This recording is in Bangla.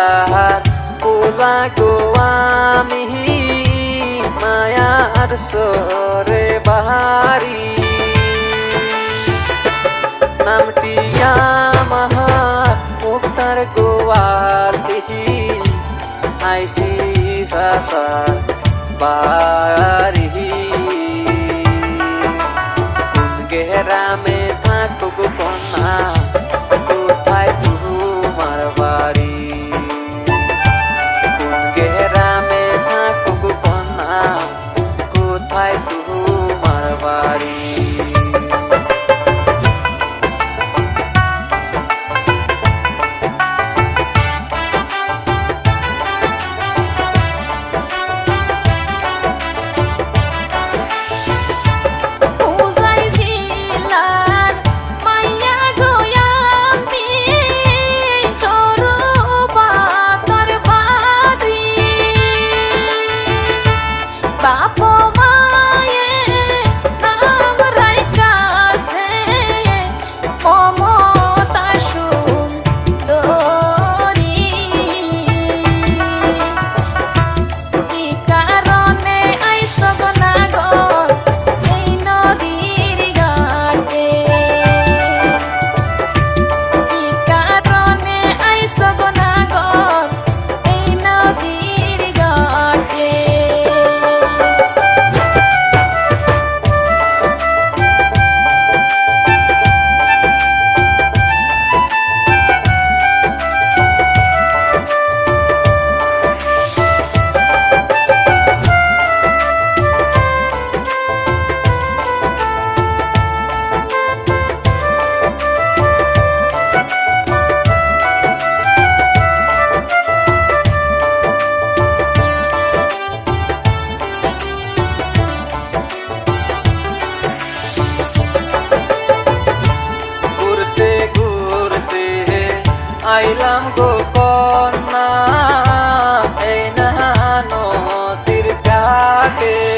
যাহার পোলা গো আমি মায়ার সরে বাহারি। নামটি আমার মুক্তার গোয়ার দিহি। আইসি সাসার বারিহি কাটে